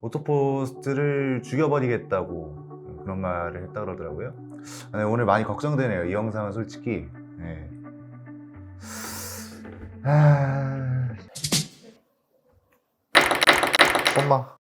오토포스트를 죽여버리겠다고 그런 말을 했다 그러더라고요. 네, 오늘 많이 걱정되네요. 이 영상은 솔직히. 네. 아... 엄마.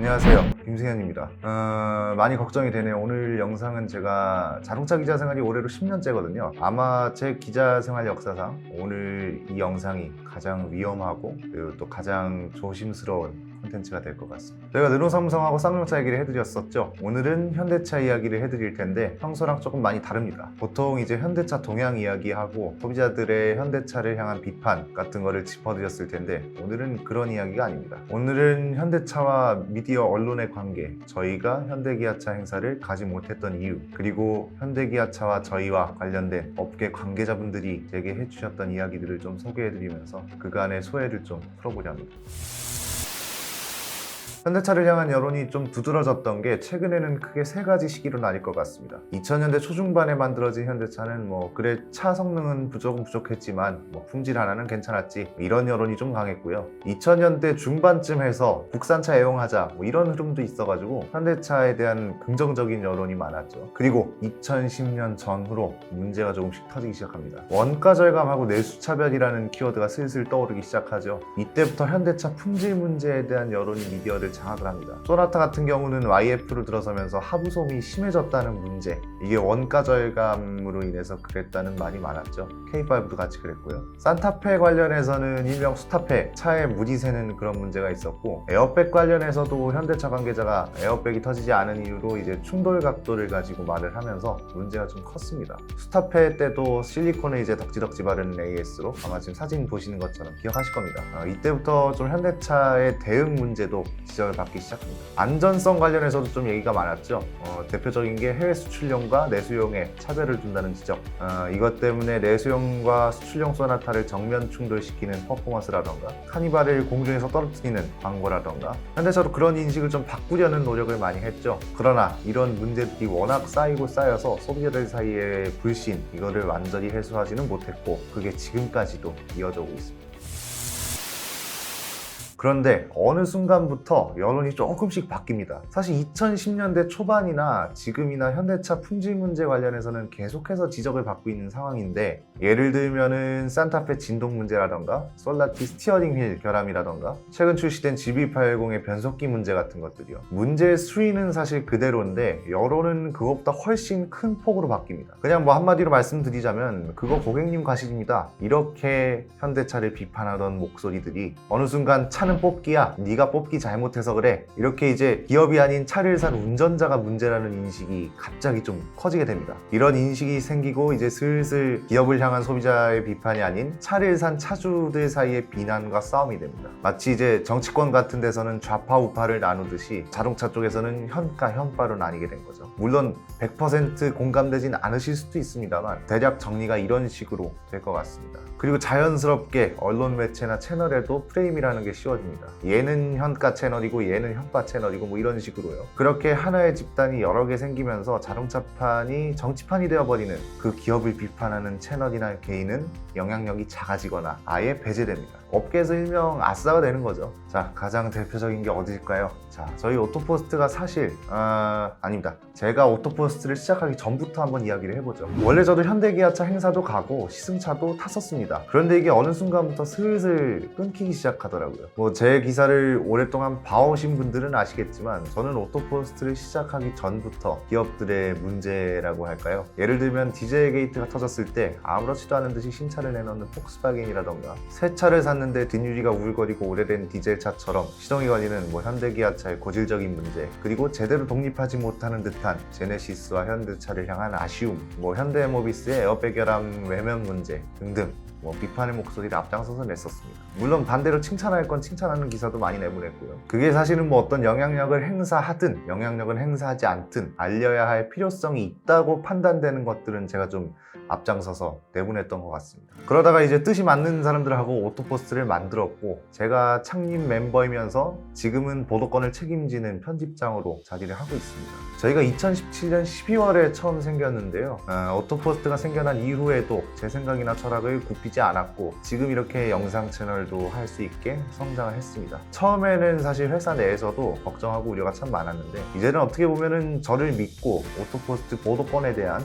안녕하세요. 김승현입니다. 어, 많이 걱정이 되네요. 오늘 영상은 제가 자동차 기자 생활이 올해로 10년째거든요. 아마 제 기자 생활 역사상 오늘 이 영상이 가장 위험하고 또 가장 조심스러운 콘텐츠가 될 것 같습니다. 저희가 르노삼성하고 쌍용차 얘기를 해드렸었죠. 오늘은 현대차 이야기를 해드릴 텐데 평소랑 조금 많이 다릅니다. 보통 이제 현대차 동향 이야기하고 소비자들의 현대차를 향한 비판 같은 거를 짚어드렸을 텐데 오늘은 그런 이야기가 아닙니다. 오늘은 현대차와 미디어 언론의 관계, 저희가 현대기아차 행사를 가지 못했던 이유, 그리고 현대기아차와 저희와 관련된 업계 관계자분들이 제게 해주셨던 이야기들을 좀 소개해드리면서 그간의 소외를 좀 풀어보려 합니다. 현대차를 향한 여론이 좀 두드러졌던 게 최근에는 크게 세 가지 시기로 나뉠 것 같습니다. 2000년대 초중반에 만들어진 현대차는 뭐 그래 차 성능은 부족은 부족했지만 뭐 품질 하나는 괜찮았지 이런 여론이 좀 강했고요. 2000년대 중반쯤 해서 국산차 애용하자 뭐 이런 흐름도 있어가지고 현대차에 대한 긍정적인 여론이 많았죠. 그리고 2010년 전후로 문제가 조금씩 터지기 시작합니다. 원가 절감하고 내수 차별이라는 키워드가 슬슬 떠오르기 시작하죠. 이때부터 현대차 품질 문제에 대한 여론이 미디어를 장악을 합니다. 소나타 같은 경우는 YF를 들어서면서 하부 소음이 심해졌다는 문제 이게 원가 절감으로 인해서 그랬다는 말이 많았죠. K5도 같이 그랬고요. 산타페 관련해서는 일명 수타페 차에 물이 새는 그런 문제가 있었고 에어백 관련해서도 현대차 관계자가 에어백이 터지지 않은 이유로 이제 충돌 각도를 가지고 말을 하면서 문제가 좀 컸습니다. 수타페 때도 실리콘에 이제 덕지덕지 바른 AS로 아마 지금 사진 보시는 것처럼 기억하실 겁니다. 어, 이때부터 좀 현대차의 대응 문제도 지적을 받기 시작합니다. 안전성 관련해서도 좀 얘기가 많았죠. 어, 대표적인 게 해외 수출용과 내수용에 차별을 둔다는 지적. 어, 이것 때문에 내수용과 수출용 소나타를 정면 충돌시키는 퍼포먼스라던가 카니발을 공중에서 떨어뜨리는 광고라던가 현대차도 그런 인식을 좀 바꾸려는 노력을 많이 했죠. 그러나 이런 문제들이 워낙 쌓이고 쌓여서 소비자들 사이의 불신 이거를 완전히 해소하지는 못했고 그게 지금까지도 이어져 오고 있습니다. 그런데 어느 순간부터 여론이 조금씩 바뀝니다. 사실 2010년대 초반이나 지금이나 현대차 품질 문제 관련해서는 계속해서 지적을 받고 있는 상황인데 예를 들면은 산타페 진동 문제라던가 솔라티 스티어링 휠 결함이라던가 최근 출시된 GB80의 변속기 문제 같은 것들이요. 문제의 수위는 사실 그대로인데 여론은 그것보다 훨씬 큰 폭으로 바뀝니다. 그냥 뭐 한마디로 말씀드리자면 그거 고객님 과실입니다. 이렇게 현대차를 비판하던 목소리들이 어느 순간 차는 뽑기야. 네가 뽑기 잘못해서 그래. 이렇게 이제 기업이 아닌 차를 산 운전자가 문제라는 인식이 갑자기 좀 커지게 됩니다. 이런 인식이 생기고 이제 슬슬 기업을 향한 소비자의 비판이 아닌 차를 산 차주들 사이의 비난과 싸움이 됩니다. 마치 이제 정치권 같은 데서는 좌파 우파를 나누듯이 자동차 쪽에서는 현가 현파로 나뉘게 된 거죠. 물론 100% 공감되진 않으실 수도 있습니다만 대략 정리가 이런 식으로 될 것 같습니다. 그리고 자연스럽게 언론 매체나 채널에도 프레임이라는 게 씌워 집니다. 얘는 현가 채널이고 얘는 현파 채널이고 뭐 이런 식으로요. 그렇게 하나의 집단이 여러 개 생기면서 자동차판이 정치판이 되어버리는 그 기업을 비판하는 채널이나 개인은 영향력이 작아지거나 아예 배제됩니다. 업계에서 일명 아싸가 되는 거죠. 자, 가장 대표적인 게 어딜까요? 자, 저희 오토포스트가 사실 아, 아닙니다. 제가 오토포스트를 시작하기 전부터 한번 이야기를 해보죠. 원래 저도 현대기아차 행사도 가고 시승차도 탔었습니다. 그런데 이게 어느 순간부터 슬슬 끊기기 시작하더라고요. 뭐 제 기사를 오랫동안 봐오신 분들은 아시겠지만 저는 오토포스트를 시작하기 전부터 기업들의 문제라고 할까요? 예를 들면 디젤 게이트가 터졌을 때 아무렇지도 않은 듯이 신차를 내놓는 폭스바겐이라던가 새 차를 샀는데 뒷유리가 우울거리고 오래된 디젤 차처럼 시동이 걸리는 뭐 현대기아차의 고질적인 문제 그리고 제대로 독립하지 못하는 듯한 제네시스와 현대차를 향한 아쉬움 뭐 현대모비스의 에어백 결함 외면 문제 등등 뭐 비판의 목소리를 앞장서서 냈었습니다. 물론 반대로 칭찬할 건 칭찬하는 기사도 많이 내보냈고요. 그게 사실은 뭐 어떤 영향력을 행사하든 영향력을 행사하지 않든 알려야 할 필요성이 있다고 판단되는 것들은 제가 좀 앞장서서 내보냈던 것 같습니다. 그러다가 이제 뜻이 맞는 사람들하고 오토포스트를 만들었고 제가 창립 멤버이면서 지금은 보도권을 책임지는 편집장으로 자리를 하고 있습니다. 저희가 2017년 12월에 처음 생겼는데요. 어, 오토포스트가 생겨난 이후에도 제 생각이나 철학을 굽히지 잡히지 않았고 지금 이렇게 영상 채널도 할 수 있게 성장을 했습니다. 처음에는 사실 회사 내에서도 걱정하고 우려가 참 많았는데 이제는 어떻게 보면은 저를 믿고 오토포스트 보도권에 대한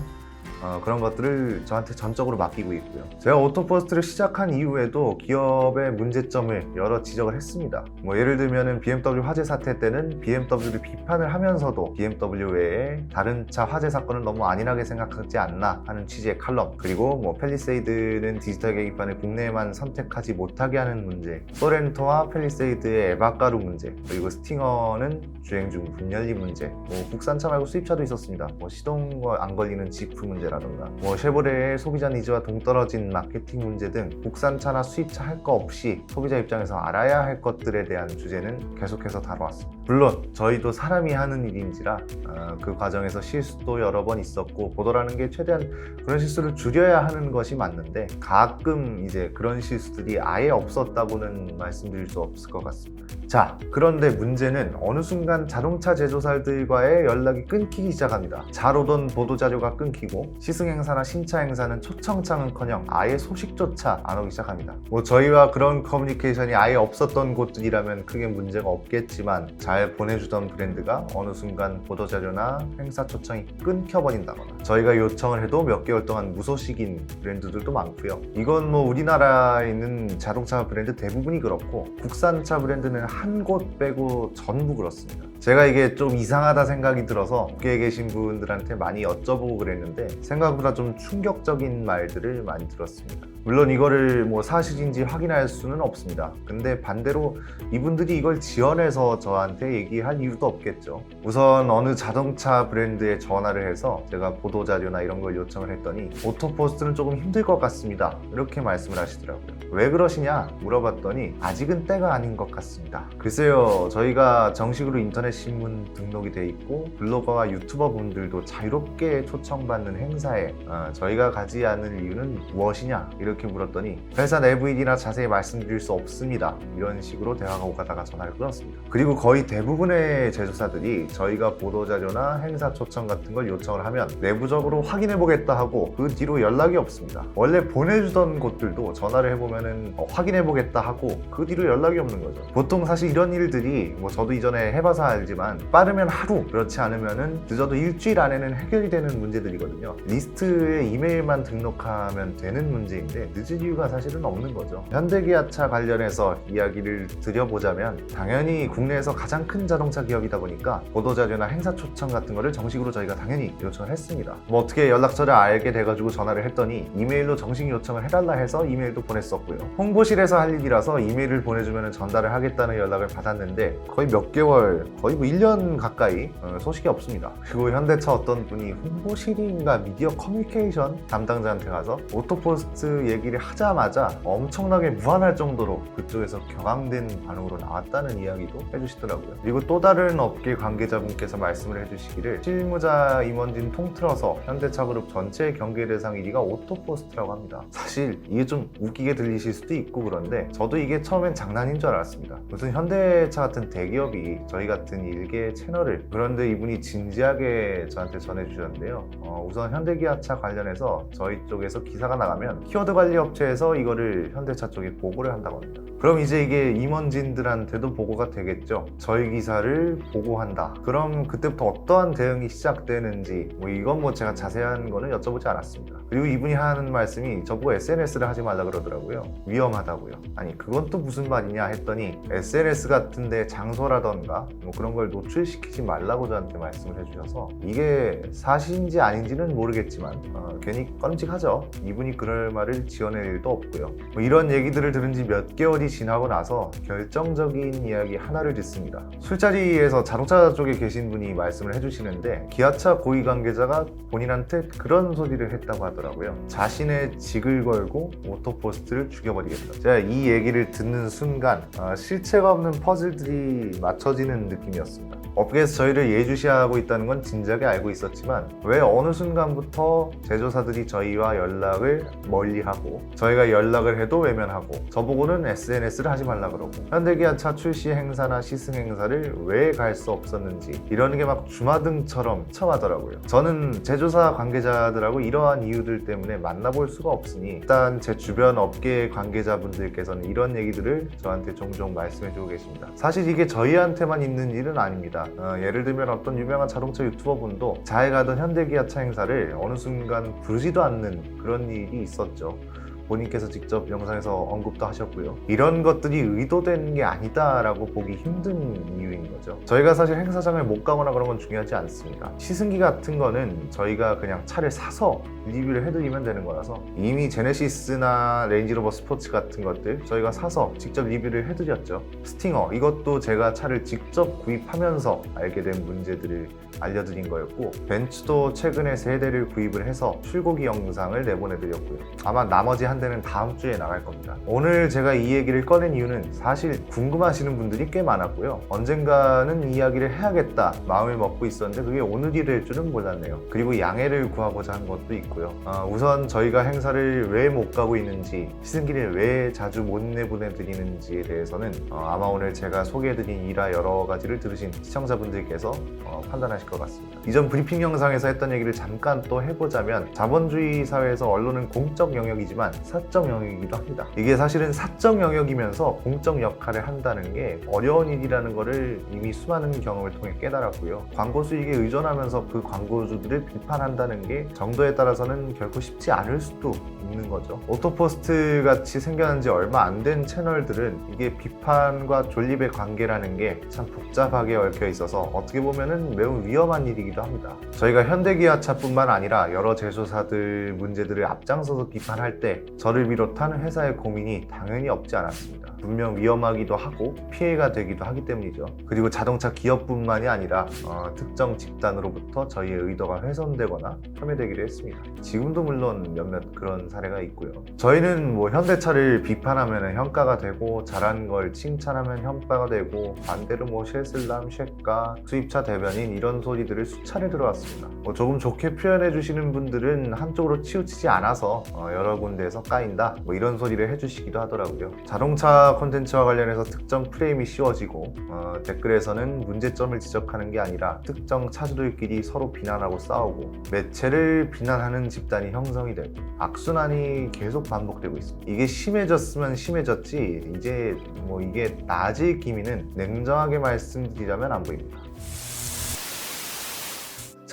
어, 그런 것들을 저한테 전적으로 맡기고 있고요. 제가 오토포스트를 시작한 이후에도 기업의 문제점을 여러 지적을 했습니다. 뭐 예를 들면은 BMW 화재 사태 때는 BMW를 비판을 하면서도 BMW 외에 다른 차 화재 사건을 너무 안일하게 생각하지 않나 하는 취지의 칼럼 그리고 뭐 펠리세이드는 디지털 계기판을 국내에만 선택하지 못하게 하는 문제 소렌토와 펠리세이드의 에바가루 문제 그리고 스팅어는 주행 중 분열리 문제 뭐 국산차 말고 수입차도 있었습니다. 뭐 시동과 안 걸리는 지프 문제라 던가 뭐 쉐보레의 소비자 니즈와 동떨어진 마케팅 문제 등 국산차나 수입차 할 거 없이 소비자 입장에서 알아야 할 것들에 대한 주제는 계속해서 다뤄왔습니다. 물론 저희도 사람이 하는 일인지라 어, 그 과정에서 실수도 여러 번 있었고 보도라는 게 최대한 그런 실수를 줄여야 하는 것이 맞는데 가끔 이제 그런 실수들이 아예 없었다고는 말씀드릴 수 없을 것 같습니다. 자, 그런데 문제는 어느 순간 자동차 제조사들과의 연락이 끊기기 시작합니다. 잘 오던 보도 자료가 끊기고 시승 행사나 신차 행사는 초청장은커녕 아예 소식조차 안 오기 시작합니다. 뭐 저희와 그런 커뮤니케이션이 아예 없었던 곳들이라면 크게 문제가 없겠지만 잘 보내주던 브랜드가 어느 순간 보도 자료나 행사 초청이 끊겨버린다거나 저희가 요청을 해도 몇 개월 동안 무소식인 브랜드들도 많고요. 이건 뭐 우리나라에 있는 자동차 브랜드 대부분이 그렇고 국산차 브랜드는 한 곳 빼고 전부 그렇습니다. 제가 이게 좀 이상하다 생각이 들어서 업계에 계신 분들한테 많이 여쭤보고 그랬는데 생각보다 좀 충격적인 말들을 많이 들었습니다. 물론 이거를 뭐 사실인지 확인할 수는 없습니다. 근데 반대로 이분들이 이걸 지원해서 저한테 얘기할 이유도 없겠죠. 우선 어느 자동차 브랜드에 전화를 해서 제가 보도 자료나 이런 걸 요청을 했더니 오토포스트는 조금 힘들 것 같습니다. 이렇게 말씀을 하시더라고요. 왜 그러시냐 물어봤더니 아직은 때가 아닌 것 같습니다. 글쎄요, 저희가 정식으로 인터넷 신문 등록이 돼 있고 블로거와 유튜버 분들도 자유롭게 초청받는 행사에 어, 저희가 가지 않을 이유는 무엇이냐 이렇게 물었더니 회사 내부 일이나 자세히 말씀드릴 수 없습니다. 이런 식으로 대화가 오가다가 전화를 끊었습니다. 그리고 거의 대부분의 제조사들이 저희가 보도 자료나 행사 초청 같은 걸 요청을 하면 내부적으로 확인해 보겠다 하고 그 뒤로 연락이 없습니다. 원래 보내주던 곳들도 전화를 해보면은 어, 확인해 보겠다 하고 그 뒤로 연락이 없는 거죠. 보통 사실 이런 일들이 뭐 저도 이전에 해봐서 알지만 빠르면 하루 그렇지 않으면은 늦어도 일주일 안에는 해결이 되는 문제들이거든요. 리스트에 이메일만 등록하면 되는 문제인데 늦은 이유가 사실은 없는 거죠. 현대기아차 관련해서 이야기를 드려보자면 당연히 국내에서 가장 큰 자동차 기업이다 보니까 보도자료나 행사 초청 같은 거를 정식으로 저희가 당연히 요청을 했습니다. 뭐 어떻게 연락처를 알게 돼가지고 전화를 했더니 이메일로 정식 요청을 해달라 해서 이메일도 보냈었고요. 홍보실에서 할 일이라서 이메일을 보내주면 전달을 하겠다는 연락을 받았는데 거의 몇 개월, 거의 뭐 1년 가까이 어, 소식이 없습니다. 그리고 현대차 어떤 분이 홍보실인가 미디어 커뮤니케이션 담당자한테 가서 오토포스트 얘기를 하자마자 엄청나게 무한할 정도로 그쪽에서 격앙된 반응으로 나왔다는 이야기도 해주시더라고요. 그리고 또 다른 업계 관계자분께서 말씀을 해주시기를 실무자 임원진 통틀어서 현대차 그룹 전체 경계 대상 1위가 오토포스트라고 합니다. 사실 이게 좀 웃기게 들리실 수도 있고 그런데 저도 이게 처음엔 장난인 줄 알았습니다. 무슨 현대차 같은 대기업이 저희 같은 일개 채널을 그런데 이분이 진지하게 저한테 전해주셨는데요. 어, 우선 현대기아차 관련해서 저희 쪽에서 기사가 나가면 키워드 관리 업체에서 이거를 현대차 쪽에 보고를 한다고 합니다. 그럼 이제 이게 임원진들한테도 보고가 되겠죠. 저희 기사를 보고한다. 그럼 그때부터 어떠한 대응이 시작되는지 뭐 이건 뭐 제가 자세한 거는 여쭤보지 않았습니다. 그리고 이분이 하는 말씀이 저보고 SNS를 하지 말라 그러더라고요. 위험하다고요. 아니 그건 또 무슨 말이냐 했더니 SNS 같은데 장소라던가 뭐 그런 걸 노출시키지 말라고 저한테 말씀을 해주셔서 이게 사실인지 아닌지는 모르겠지만 어, 괜히 끔찍하죠. 이분이 그럴 말을 지어낼 일도 없고요. 뭐 이런 얘기들을 들은 지 몇 개월이 지나고 나서 결정적인 이야기 하나를 듣습니다. 술자리에서 자동차 쪽에 계신 분이 말씀을 해주시는데 기아차 고위 관계자가 본인한테 그런 소리를 했다고 하더라고요. 자신의 직을 걸고 오토포스트를 죽여버리겠다. 제가 이 얘기를 듣는 순간 아, 실체가 없는 퍼즐들이 맞춰지는 느낌이었습니다. 업계에서 저희를 예주시하고 있다는 건 진작에 알고 있었지만 왜 어느 순간부터 제조사들이 저희와 연락을 멀리하고 하고 저희가 연락을 해도 외면하고 저보고는 SNS 를 하지 말라 그러고 현대기아차 출시 행사나 시승 행사를 왜 갈 수 없었는지 이러는 게 막 주마등처럼 청하더라고요. 저는 제조사 관계자들하고 이러한 이유들 때문에 만나볼 수가 없으니 일단 제 주변 업계 관계자분들께서는 이런 얘기들을 저한테 종종 말씀해주고 계십니다. 사실 이게 저희한테만 있는 일은 아닙니다. 어, 예를 들면 어떤 유명한 자동차 유튜버 분도 잘 가던 현대기아차 행사를 어느 순간 부르지도 않는 그런 일이 있었죠. 본인께서 직접 영상에서 언급도 하셨고요. 이런 것들이 의도된 게 아니다라고 보기 힘든 이유인 거죠. 저희가 사실 행사장을 못 가거나 그런 건 중요하지 않습니다. 시승기 같은 거는 저희가 그냥 차를 사서 리뷰를 해드리면 되는 거라서 이미 제네시스나 레인지로버 스포츠 같은 것들 저희가 사서 직접 리뷰를 해드렸죠. 스팅어 이것도 제가 차를 직접 구입하면서 알게 된 문제들을 알려드린 거였고 벤츠도 최근에 세 대를 구입을 해서 출고기 영상을 내보내드렸고요. 아마 나머지 한 대는 다음 주에 나갈 겁니다. 오늘 제가 이 얘기를 꺼낸 이유는 사실 궁금하시는 분들이 꽤 많았고요. 언젠가는 이 이야기를 해야겠다 마음을 먹고 있었는데 그게 오늘이 될 줄은 몰랐네요. 그리고 양해를 구하고자 한 것도 있고요. 아, 우선 저희가 행사를 왜 못 가고 있는지 시승기를 왜 자주 못 내보내드리는지에 대해서는 어, 아마 오늘 제가 소개해드린 일화 여러 가지를 들으신 시청자분들께서 어, 판단하실 것 같습니다. 이전 브리핑 영상에서 했던 얘기를 잠깐 또 해보자면 자본주의 사회에서 언론은 공적 영역이지만 사적 영역이기도 합니다. 이게 사실은 사적 영역이면서 공적 역할을 한다는 게 어려운 일이라는 것을 이미 수많은 경험을 통해 깨달았고요. 광고 수익에 의존하면서 그 광고주들을 비판한다는 게 정도에 따라서는 결코 쉽지 않을 수도 있는 거죠. 오토포스트 같이 생겨난 지 얼마 안 된 채널들은 이게 비판과 존립의 관계라는 게 참 복잡하게 얽혀 있어서 어떻게 보면은 매우 위험 한 일이기도 합니다. 저희가 현대기아차뿐만 아니라 여러 제조사들 문제들을 앞장서서 비판할 때 저를 비롯한 회사의 고민이 당연히 없지 않았습니다. 분명 위험하기도 하고 피해가 되기도 하기 때문이죠. 그리고 자동차 기업뿐만이 아니라 어, 특정 집단으로부터 저희의 의도가 훼손되거나 참여되기도 했습니다. 지금도 물론 몇몇 그런 사례가 있고요. 저희는 뭐 현대차를 비판하면 평가가 되고 잘한 걸 칭찬하면 평가가 되고 반대로 뭐 쉐슬람, 쉐가, 수입차 대변인 이런 소리들을 수차례 들어왔습니다. 뭐 조금 좋게 표현해 주시는 분들은 한쪽으로 치우치지 않아서 어, 여러 군데에서 까인다 뭐 이런 소리를 해주시기도 하더라고요. 자동차 콘텐츠와 관련해서 특정 프레임이 씌워지고 어, 댓글에서는 문제점을 지적하는 게 아니라 특정 차주들끼리 서로 비난하고 싸우고 매체를 비난하는 집단이 형성이 되고 악순환이 계속 반복되고 있습니다. 이게 심해졌으면 심해졌지 이제 뭐 이게 나아질 기미는 냉정하게 말씀드리자면 안 보입니다.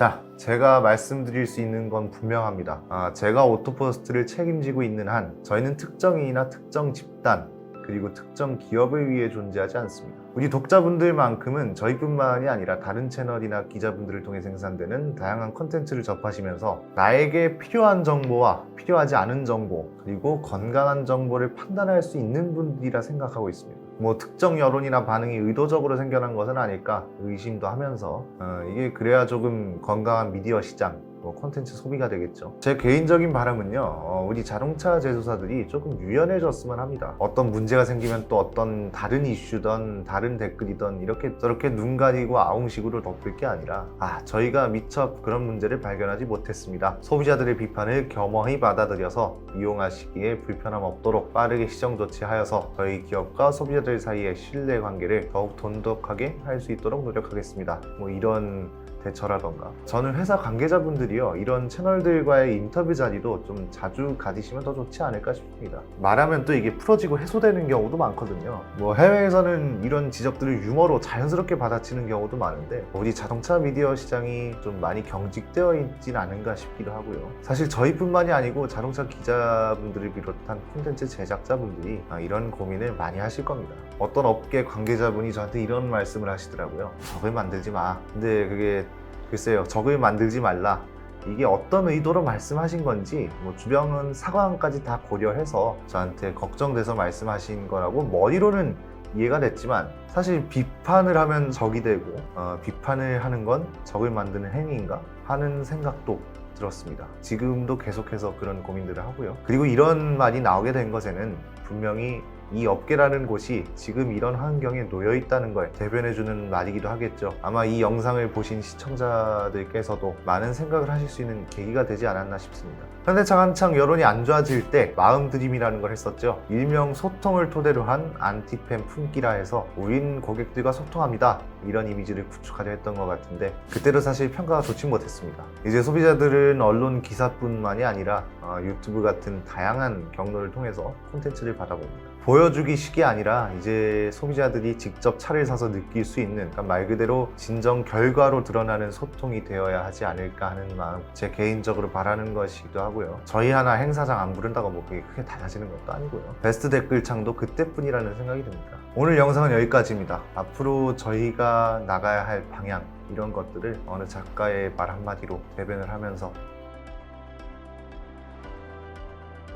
자, 제가 말씀드릴 수 있는 건 분명합니다. 아, 제가 오토포스트를 책임지고 있는 한 저희는 특정인이나 특정 집단 그리고 특정 기업을 위해 존재하지 않습니다. 우리 독자분들만큼은 저희뿐만이 아니라 다른 채널이나 기자분들을 통해 생산되는 다양한 컨텐츠를 접하시면서 나에게 필요한 정보와 필요하지 않은 정보 그리고 건강한 정보를 판단할 수 있는 분들이라 생각하고 있습니다. 뭐 특정 여론이나 반응이 의도적으로 생겨난 것은 아닐까 의심도 하면서 어, 이게 그래야 조금 건강한 미디어 시장 뭐 콘텐츠 소비가 되겠죠. 제 개인적인 바람은요, 어, 우리 자동차 제조사들이 조금 유연해졌으면 합니다. 어떤 문제가 생기면 또 어떤 다른 이슈든 다른 댓글이든 이렇게 저렇게 눈 가리고 아웅식으로 덮을 게 아니라 아 저희가 미처 그런 문제를 발견하지 못했습니다. 소비자들의 비판을 겸허히 받아들여서 이용하시기에 불편함 없도록 빠르게 시정 조치하여서 저희 기업과 소비자들 사이의 신뢰 관계를 더욱 돈독하게 할 수 있도록 노력하겠습니다. 뭐 이런 대처라던가. 저는 회사 관계자분들이요 이런 채널들과의 인터뷰 자리도 좀 자주 가지시면 더 좋지 않을까 싶습니다. 말하면 또 이게 풀어지고 해소되는 경우도 많거든요. 뭐 해외에서는 이런 지적들을 유머로 자연스럽게 받아치는 경우도 많은데 우리 자동차 미디어 시장이 좀 많이 경직되어 있진 않은가 싶기도 하고요. 사실 저희뿐만이 아니고 자동차 기자분들을 비롯한 콘텐츠 제작자분들이 아, 이런 고민을 많이 하실 겁니다 어떤 업계 관계자분이 저한테 이런 말씀을 하시더라고요 적을 만들지 마 근데 그게 글쎄요 적을 만들지 말라 이게 어떤 의도로 말씀하신 건지 뭐 주변은 사과까지 다 고려해서 저한테 걱정돼서 말씀하신 거라고 머리로는 이해가 됐지만 사실 비판을 하면 적이 되고 어, 비판을 하는 건 적을 만드는 행위인가 하는 생각도 들었습니다. 지금도 계속해서 그런 고민들을 하고요. 그리고 이런 말이 나오게 된 것에는 분명히 이 업계라는 곳이 지금 이런 환경에 놓여 있다는 걸 대변해주는 말이기도 하겠죠. 아마 이 영상을 보신 시청자들께서도 많은 생각을 하실 수 있는 계기가 되지 않았나 싶습니다. 현대차가 한창 여론이 안 좋아질 때 마음드림이라는 걸 했었죠. 일명 소통을 토대로 한 안티팸 품기라 해서 우린 고객들과 소통합니다. 이런 이미지를 구축하려 했던 것 같은데 그때도 사실 평가가 좋지 못했습니다. 이제 소비자들은 언론 기사뿐만이 아니라 어, 유튜브 같은 다양한 경로를 통해서 콘텐츠를 받아봅니다. 보여주기 식이 아니라 이제 소비자들이 직접 차를 사서 느낄 수 있는 그러니까 말 그대로 진정 결과로 드러나는 소통이 되어야 하지 않을까 하는 마음 제 개인적으로 바라는 것이기도 하고요. 저희 하나 행사장 안 부른다고 뭐 그게 크게 달라지는 것도 아니고요. 베스트 댓글창도 그때뿐이라는 생각이 듭니다. 오늘 영상은 여기까지입니다. 앞으로 저희가 나가야 할 방향 이런 것들을 어느 작가의 말 한마디로 대변을 하면서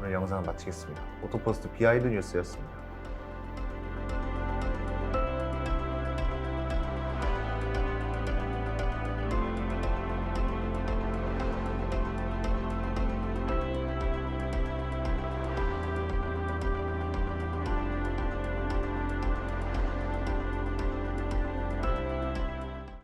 오늘 영상을 마치겠습니다. 오토포스트 비하이드 뉴스였습니다.